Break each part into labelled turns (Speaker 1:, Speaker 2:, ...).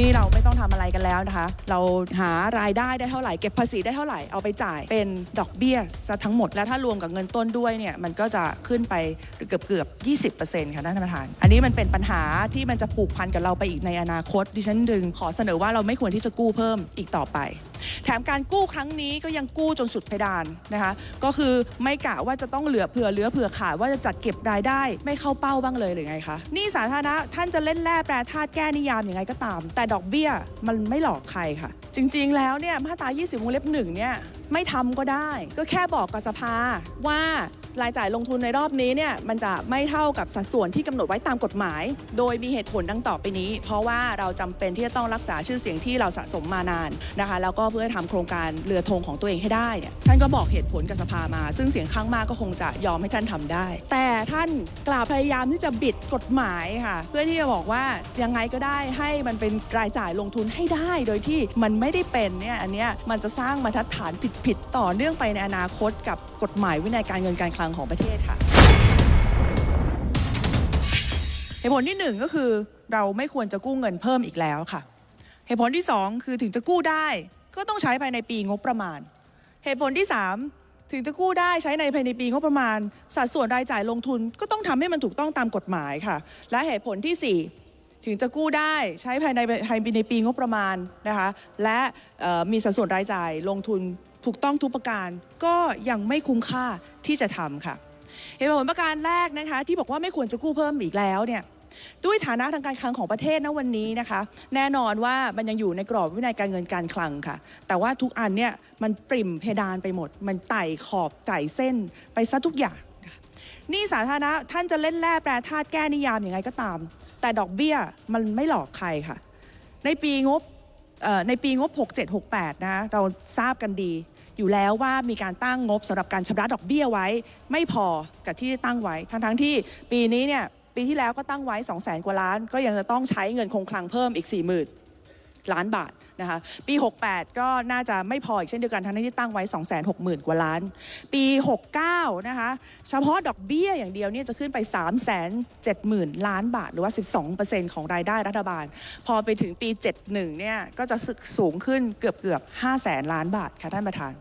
Speaker 1: นี่เราไม่ต้องทำอะไรกันแล้วนะคะ เราหารายได้ได้เท่าไหร่เก็บภาษีได้เท่าไหร่เอาไปจ่ายเป็นดอกเบี้ยซะทั้งหมด แล้วถ้ารวมกับเงินต้นด้วยเนี่ยมันก็จะขึ้นไปเกือบเกือบ 20%ค่ะท่านประธาน อันนี้มันเป็นปัญหาที่มันจะผูกพันกับเราไปอีกในอนาคต ดิฉันจึงขอเสนอว่าเราไม่ควรที่จะกู้เพิ่มอีกต่อไปแถมการกู้ครั้งนี้ก็ยังกู้จนสุดเพดานนะคะก็คือไม่กะว่าจะต้องเหลือเผื่อเหลือเผื่อขาดว่าจะจัดเก็บรายได้ไม่เข้าเป้าบ้างเลยหรือไงคะหนี่สาธารณะท่านจะเล่นแร่แปรธาตุแก้นิยามอย่างไรก็ตาม แต่ดอกเบี้ยมันไม่หลอกใครค่ะ จริง ๆ แล้วเนี่ยมาตรา 20วงเล็บหนึ่งเนี่ยไม่ทำก็ได้ ก็แค่บอกกับสภาว่า รายจ่ายลงทุนในรอบนี้เนี่ยมันจะไม่เท่ากับสัดส่วนที่กำหนดไว้ตามกฎหมาย โดยมีเหตุผลดังต่อไปนี้ เพราะว่าเราจำเป็นที่จะต้องรักษาชื่อเสียงที่เราสะสมมานานนะคะแล้วก็เพื่อทำโครงการเรือธงของตัวเองให้ได้ท่านก็บอกเหตุผลกับสภามา ซึ่งเสียงข้างมากก็คงจะยอมให้ท่านทำได้ แต่ท่านกลับพยายามที่จะบิดกฎหมายค่ะเพื่อที่จะบอกว่ายังไงก็ได้ให้มันเป็นรายจ่ายลงทุนให้ได้ โดยที่มันไม่ได้เป็นเนี่ยอันเนี้ยมันจะสร้างบรรฐานผิดๆต่อเนื่องไปในอนาคตกับกฎหมายวินัยการเงินการคลังของประเทศค่ะเหตุผลที่หนึ่งก็คือเราไม่ควรจะกู้เงินเพิ่มอีกแล้วค่ะ เหตุผลที่สองคือถึงจะกู้ได้ก็ต้องใช้ภายในปีงบประมาณ เหตุผลที่สามถึงจะกู้ได้ใช้ในภายในปีงบประมาณ สัดส่วนรายจ่ายลงทุนก็ต้องทำให้มันถูกต้องตามกฎหมายค่ะ และเหตุผลที่สี่ถึงจะกู้ได้ใช้ภายในภายในปีงบประมาณนะคะและมีสัดส่วนรายจ่ายลงทุน ถูกต้องทุกประการก็ยังไม่คุ้มค่าที่จะทำค่ะเหตุผลประการแรกนะคะ ที่บอกว่าไม่ควรจะกู้เพิ่มอีกแล้วเนี่ยด้วยฐานะทางการคลังของประเทศณวันนี้นะคะ แน่นอนว่ามันยังอยู่ในกรอบวินัยการเงินการคลังค่ะ แต่ว่าทุกอันเนี่ยมันปริ่มเพดานไปหมด มันไต่ขอบไต่เส้นไปซะทุกอย่างนี่สาธารณะท่านจะเล่นแร่แปรธาตุแก้นิยามอย่างไรก็ตาม แต่ดอกเบี้ยมันไม่หลอกใครค่ะ ในปีงบในปีงบ 6768 นะเราทราบกันดี อยู่แล้วว่ามีการตั้งงบสำหรับการชำระดอกเบี้ยไว้ ไม่พอกับที่ตั้งไว้ ทั้งทั้งๆที่ปีนี้เนี่ยปีที่แล้วก็ตั้งไว้ 2 0 0แสนกว่าล้าน ก็ยังจะต้องใช้เงินคงคลังเพิ่มอีก 40,000 ล้านบาทนะคะปี 68 ก็น่าจะไม่พออีกเช่นเดียวกันทั้งที่ตั้งไว้ 260,000 กว่าล้าน ปี 69 นะคะเฉพาะดอกเบี้ยอย่างเดียวเนี่ยจะขึ้นไป 370,000 ล้านบาท หรือว่า 12%ของรายได้รัฐบาล พอไปถึงปี 71 เนี่ยก็จะสูงขึ้นเกือบเกือบ5แสนล้านบาทค่ะท่านประธาน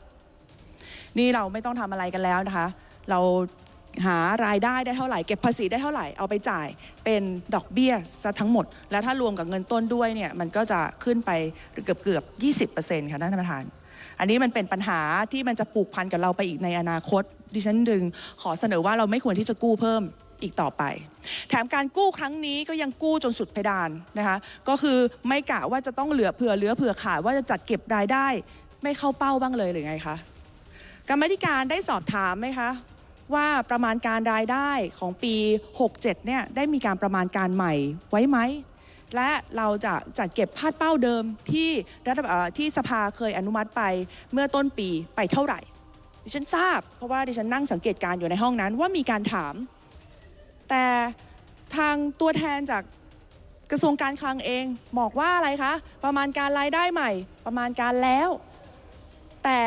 Speaker 1: นี่เราไม่ต้องทำอะไรกันแล้วนะคะ เราหารายได้ได้เท่าไหร่เก็บภาษีได้เท่าไหร่เอาไปจ่ายเป็นดอกเบี้ยซะทั้งหมด แล้วถ้ารวมกับเงินต้นด้วยเนี่ยมันก็จะขึ้นไปเกือบเกือบ 20%ค่ะท่านประธาน อันนี้มันเป็นปัญหาที่มันจะผูกพันกับเราไปอีกในอนาคต ดิฉันจึงขอเสนอว่าเราไม่ควรที่จะกู้เพิ่มอีกต่อไป แถมการกู้ครั้งนี้ก็ยังกู้จนสุดเพดานนะคะก็คือไม่กะว่าจะต้องเหลือเผื่อเหลือเผื่อขาดว่าจะจัดเก็บรายได้ ไม่เข้าเป้าบ้างเลยหรือไงคะ กรรมธิการได้สอบถามไหมคะ ว่าประมาณการรายได้ของปี 67 เนี่ยได้มีการประมาณการใหม่ไว้ไหม และเราจะจัดเก็บพาดเป้าเดิมที่รัฐที่สภาเคยอนุมัติไปเมื่อต้นปีไปเท่าไหร่ ดิฉันทราบ เพราะว่าดิฉันนั่งสังเกตการณ์อยู่ในห้องนั้นว่ามีการถาม แต่ทางตัวแทนจากกระทรวงการคลังเองบอกว่าอะไรคะ ประมาณการรายได้ใหม่ ประมาณการแล้ว แต่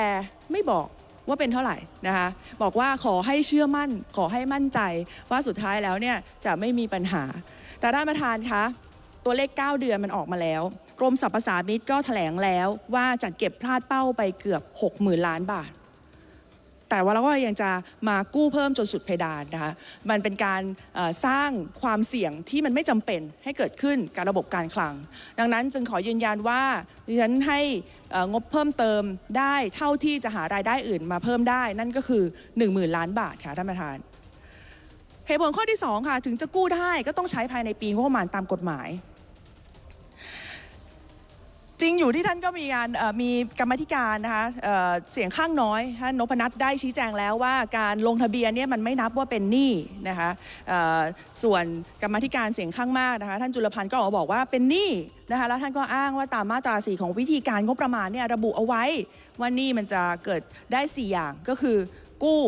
Speaker 1: ไม่บอก ว่าเป็นเท่าไหร่นะคะบอกว่าขอให้เชื่อมั่น ขอให้มั่นใจว่าสุดท้ายแล้วเนี่ยจะไม่มีปัญหา แต่ท่านประธานคะตัวเลข 9 เดือนมันออกมาแล้ว กรมสรรพสามิตก็แถลงแล้วว่าจัดเก็บพลาดเป้าไปเกือบ 60,000 ล้านบาท แต่ว่าเราก็ยังจะมากู้เพิ่มจนสุดเพดานนะคะมันเป็นการสร้างความเสี่ยงที่มันไม่จำเป็นให้เกิดขึ้นกับระบบการคลัง ดังนั้นจึงขอยืนยันว่าดิฉันให้งบเพิ่มเติมได้เท่าที่จะหารายได้อื่นมาเพิ่มได้ นั่นก็คือ 10,000 ล้านบาทค่ะท่านประธานเหตุผลข้อที่ 2 ค่ะ ถึงจะกู้ได้ก็ต้องใช้ภายในปีงบประมาณตามกฎหมาย จริงอยู่ที่ท่านก็มีการมีกรรมธิการนะคะเเสียงข้างน้อยท่านนพนัทได้ชี้แจงแล้วว่าการลงทะเบียนเนี่ยมันไม่นับว่าเป็นหนี้นะคะส่วนกรรมธิการเสียงข้างมากนะคะท่านจุลพันธ์ก็ออกมาบอกว่าเป็นหนี้นะคะแล้วท่านก็อ้างว่าตามมาตราสีของวิธีการงบประมาณเนี่ยระบุเอาไว้ว่าหนี้มันจะเกิดได้ 4 อย่างก็คือ กู้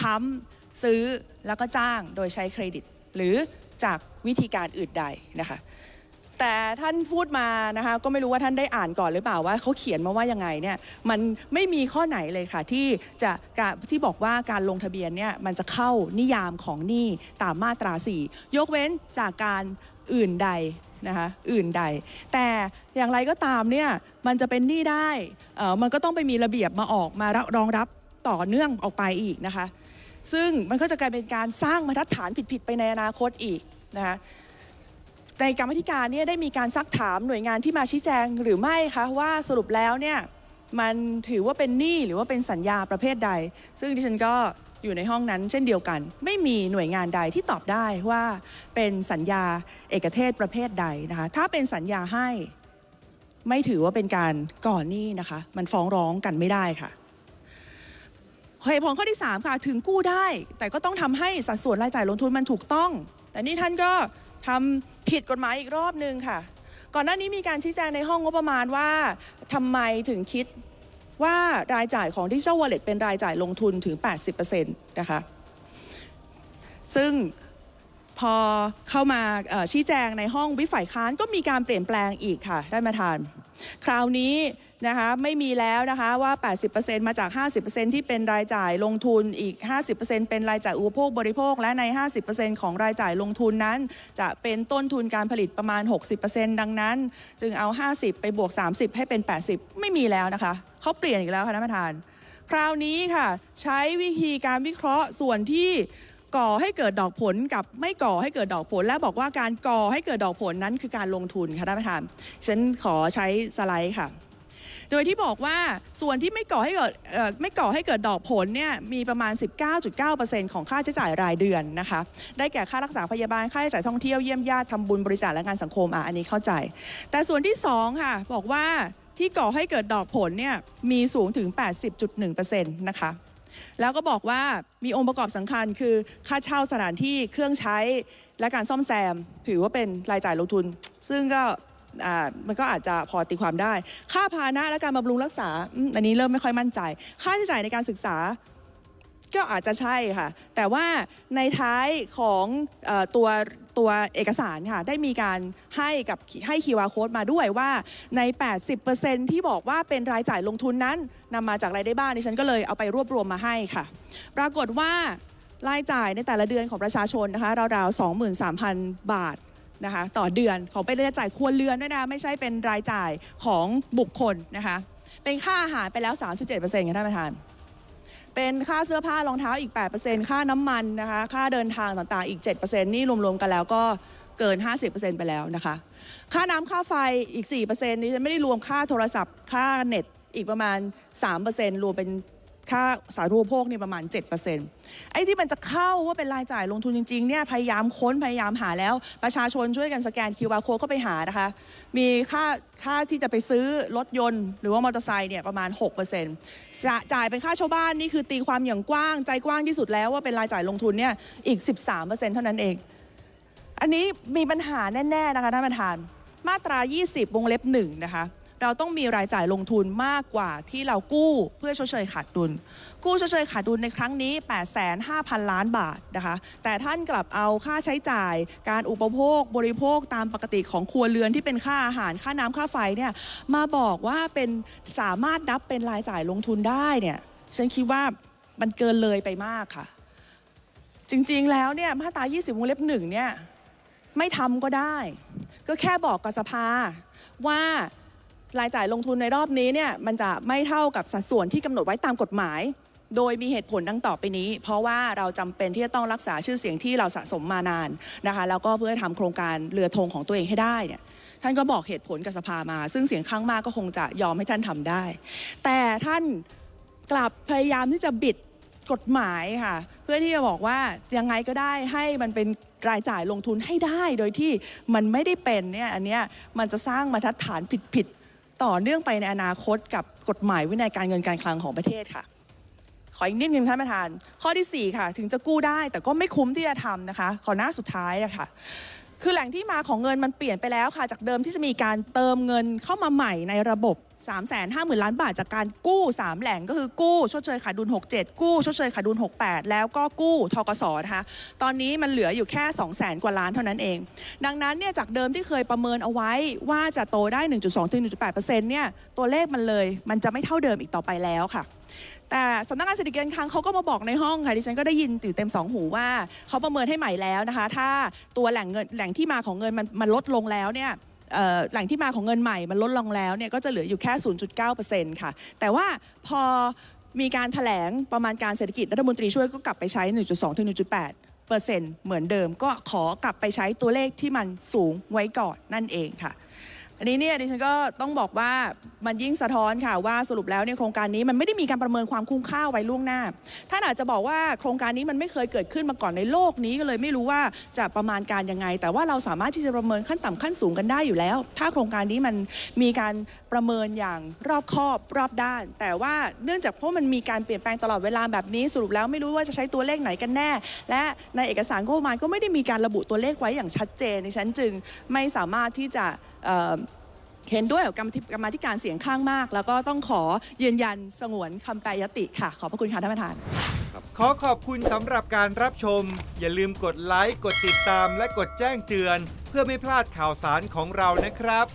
Speaker 1: ค้ำซื้อแล้วก็จ้างโดยใช้เครดิต หรือจากวิธีการอื่นใดนะคะ แต่ท่านพูดมานะคะก็ไม่รู้ว่าท่านได้อ่านก่อนหรือเปล่าว่าเขาเขียนมาว่ายังไงเนี่ยมันไม่มีข้อไหนเลยค่ะที่จะการที่บอกว่าการลงทะเบียนเนี่ยมันจะเข้านิยามของหนี้ตามมาตรา 4 ยกเว้นจากการอื่นใดนะคะอื่นใด แต่อย่างไรก็ตามเนี่ยมันจะเป็นหนี้ได้เออมันก็ต้องไปมีระเบียบมาออกมารองรับต่อเนื่องออกไปอีกนะคะ ซึ่งมันก็จะกลายเป็นการสร้างมาตรฐานผิดๆไปในอนาคตอีกนะคะ ในกรรมธิการเนี่ยได้มีการซักถามหน่วยงานที่มาชี้แจงหรือไม่คะว่าสรุปแล้วเนี่ยมันถือว่าเป็นหนี้หรือว่าเป็นสัญญาประเภทใด ซึ่งดิฉันก็อยู่ในห้องนั้นเช่นเดียวกัน ไม่มีหน่วยงานใดที่ตอบได้ว่าเป็นสัญญาเอกเทศประเภทใดนะคะถ้าเป็นสัญญาให้ไม่ถือว่าเป็นการก่อนหนี้นะคะ มันฟ้องร้องกันไม่ได้ค่ะเหตุผลข้อที่ 3 ค่ะ ถึงกู้ได้ แต่ก็ต้องทำให้สัดส่วนรายจ่ายลงทุนมันถูกต้อง แต่นี่ท่านก็ทำ ผิดกฎหมายอีกรอบนึงค่ะ ก่อนหน้านี้มีการชี้แจงในห้องงบประมาณว่าทำไมถึงคิดว่ารายจ่ายของดิจิทัลวอลเล็ตเป็นรายจ่ายลงทุนถึง 80%นะคะ ซึ่งพอเข้ามาชี้แจงในห้องวิฝ่ายค้านก็มีการเปลี่ยนแปลงอีกค่ะได้มาทาน คราวนี้ นะคะไม่มีแล้วนะคะว่า 80%มาจาก 50%ที่เป็นรายจ่ายลงทุนอีก 50%เป็นรายจ่ายอุปโภคบริโภค และใน 50%ของรายจ่ายลงทุนนั้น จะเป็นต้นทุนการผลิตประมาณ 60%ดังนั้น จึงเอา 50 ไปบวก 30 ให้เป็น 80 ไม่มีแล้วนะคะเขาเปลี่ยนอีกแล้วค่ะท่านประธาน คราวนี้ค่ะ ใช้วิธีการวิเคราะห์ส่วนที่ก่อให้เกิดดอกผลกับไม่ก่อให้เกิดดอกผล และบอกว่าการก่อให้เกิดดอกผลนั้นคือการลงทุนค่ะท่านประธานฉันขอใช้สไลด์ค่ะ โดยที่บอกว่าส่วนที่ไม่ก่อให้เกิดไม่ก่อให้เกิดดอกผลเนี่ยมีประมาณ 19.9%ของค่าใช้จ่ายรายเดือนนะคะได้แก่ค่ารักษาพยาบาลค่าใช้จ่ายท่องเที่ยวเยี่ยมญาติทำบุญบริจาคและงานสังคมอะอันนี้เข้าใจ แต่ส่วนที่2ค่ะบอกว่าที่ก่อให้เกิดดอกผลเนี่ยมีสูงถึง 80.1%นะคะแล้วก็บอกว่ามีองค์ประกอบสำคัญคือค่าเช่าสถานที่เครื่องใช้และการซ่อมแซม ถือว่าเป็นรายจ่ายลงทุน ซึ่งก็ มันก็อาจจะพอตีความได้ ค่าพาหนะและการบำรุงรักษาอันนี้เริ่มไม่ค่อยมั่นใจ ค่าใช้จ่ายในการศึกษาก็อาจจะใช่ค่ะ แต่ว่าในท้ายของอตัวตัวเอกสารค่ะ ได้มีการให้กับให้ QR code มาด้วยว่าใน 80%ที่บอกว่าเป็นรายจ่ายลงทุนนั้นนำมาจากรายได้บ้านดิฉันก็เลยเอาไปรวบรวมมาให้ค่ะ ปรากฏว่ารายจ่ายในแต่ละเดือนของประชาชนนะคะราวๆ23,000 บาท นะคะต่อเดือนของเป็นรายจ่ายครัวเรือนด้วยนะไม่ใช่เป็นรายจ่ายของบุคคลนะคะเป็นค่าอาหารไปแล้ว 37%ค่ะท่านประธานเป็นค่าเสื้อผ้ารองเท้าอีก 8%ค่าน้ำมันนะคะค่าเดินทางต่างๆอีก 7%นี่รวมๆกันแล้วก็เกิน 50%ไปแล้วนะคะ ค่าน้ำค่าไฟอีก 4%นี่ฉันไม่ได้รวมค่าโทรศัพท์ ค่าเน็ตอีกประมาณ 3%รวมเป็น ค่าสาธารณูปโภคนี่ประมาณ 7%ไอ้ที่มันจะเข้าว่าเป็นรายจ่ายลงทุนจริงๆเนี่ยพยายามค้นพยายามหาแล้วประชาชนช่วยกันสแกน QR code เข้าไปหานะคะ มีค่าค่าที่จะไปซื้อรถยนต์ หรือว่ามอเตอร์ไซค์เนี่ยประมาณ 6%จะจ่ายเป็นค่าชาวบ้านนี่คือตีความอย่างกว้างใจกว้างที่สุดแล้วว่าเป็นรายจ่ายลงทุนเนี่ยอีก 13%เท่านั้นเอง อันนี้มีปัญหาแน่ๆนะคะท่านประธานมาตรา 20 วงเล็บ1นะคะ เราต้องมีรายจ่ายลงทุนมากกว่าที่เรากู้เพื่อชดเชยขาดดุล กู้ชดเชยขาดดุลในครั้งนี้ 8,500 ล้านบาทนะคะ แต่ท่านกลับเอาค่าใช้จ่าย การอุปโภคบริโภคตามปกติของครัวเรือนที่เป็นค่าอาหารค่าน้ำค่าไฟเนี่ยมาบอกว่าเป็นสามารถนับเป็นรายจ่ายลงทุนได้เนี่ยฉันคิดว่ามันเกินเลยไปมากค่ะ จริงๆแล้วเนี่ยมาตรา 20วงเล็บหนึ่งเนี่ยไม่ทำก็ได้ ก็แค่บอกกับสภาว่า รายจ่ายลงทุนในรอบนี้เนี่ยมันจะไม่เท่ากับสัดส่วนที่กำหนดไว้ตามกฎหมาย โดยมีเหตุผลดังต่อไปนี้ เพราะว่าเราจำเป็นที่จะต้องรักษาชื่อเสียงที่เราสะสมมานานนะคะแล้วก็เพื่อทำโครงการเรือธงของตัวเองให้ได้เนี่ยท่านก็บอกเหตุผลกับสภามา ซึ่งเสียงข้างมากก็คงจะยอมให้ท่านทำได้ แต่ท่านกลับพยายามที่จะบิดกฎหมายค่ะ เพื่อที่จะบอกว่ายังไงก็ได้ให้มันเป็นรายจ่ายลงทุนให้ได้ โดยที่มันไม่ได้เป็นเนี่ยอันเนี้ยมันจะสร้างมาตรฐานผิด ต่อเนื่องไปในอนาคตกับกฎหมายวินัยการเงินการคลังของประเทศค่ะ ขออีกนิดนึงท่านประธาน ข้อที่ 4 ค่ะ ถึงจะกู้ได้แต่ก็ไม่คุ้มที่จะทำนะคะ ขอหน้าสุดท้ายอะค่ะคือแหล่งที่มาของเงินมันเปลี่ยนไปแล้วค่ะ จากเดิมที่จะมีการเติมเงินเข้ามาใหม่ในระบบ 3 5 0 0 0 0 ล้านบาทจากการกู้ 3 แหล่งก็คือกู้ชดเชยขาดดุล 67 กู้ชดเชยขาดดุล 68 แล้วก็กู้ทกสนะคะตอนนี้มันเหลืออยู่แค่ 2 0 0 0 0 กว่าล้านเท่านั้นเอง ดังนั้นเนี่ยจากเดิมที่เคยประเมินเอาไว้ว่าจะโตได้ 1.2ถึง1.8%เนี่ยตัวเลขมันเลย มันจะไม่เท่าเดิมอีกต่อไปแล้วค่ะแต่สำนักงานเศรษฐกิจการคลังเขาก็มาบอกในห้องค่ะดิฉันก็ได้ยินอยู่เต็มสองหูว่าเขาประเมินให้ใหม่แล้วนะคะ ถ้าตัวแหล่งเงินแหล่งที่มาของเงินมันมันลดลงแล้วเนี่ย แหล่งที่มาของเงินใหม่มันลดลงแล้วเนี่ยก็จะเหลืออยู่แค่ 0.9%ค่ะ แต่ว่าพอมีการถแถลงประมาณการเศรษฐกิจรัฐมนตรีช่วยก็กลับไปใช้ 1.2ถึง1.8เปอร์เซ็นต์เหมือนเดิม ก็ขอกลับไปใช้ตัวเลขที่มันสูงไว้ก่อนนั่นเองค่ะ อันนี้เนี่ยดิฉันก็ต้องบอกว่ามันยิ่งสะท้อนค่ะว่าสรุปแล้วเนี่ยโครงการนี้มันไม่ได้มีการประเมินความคุ้มค่าไว้ล่วงหน้า ท่านอาจจะบอกว่าโครงการนี้มันไม่เคยเกิดขึ้นมาก่อนในโลกนี้ก็เลยไม่รู้ว่าจะประมาณการยังไง แต่ว่าเราสามารถที่จะประเมินขั้นต่ำขั้นสูงกันได้อยู่แล้ว ถ้าโครงการนี้มันมีการประเมินอย่างรอบคอบรอบด้าน แต่ว่าเนื่องจากเพราะมันมีการเปลี่ยนแปลงตลอดเวลาแบบนี้สรุปแล้วไม่รู้ว่าจะใช้ตัวเลขไหนกันแน่ และในเอกสารงบประมาณก็ไม่ได้มีการระบุตัวเลขไว้อย่างชัดเจนดิฉันจึงไม่สามารถที่จะเห็นด้วยกับกรรมธิการเสียงข้างมาก แล้วก็ต้องขอยืนยันสงวนคำแปยติค่ะ ขอบพระคุณค่ะท่านประธาน
Speaker 2: ขอขอบคุณสำหรับการรับชม อย่าลืมกดไลค์ กดติดตาม และกดแจ้งเตือน เพื่อไม่พลาดข่าวสารของเรานะครับ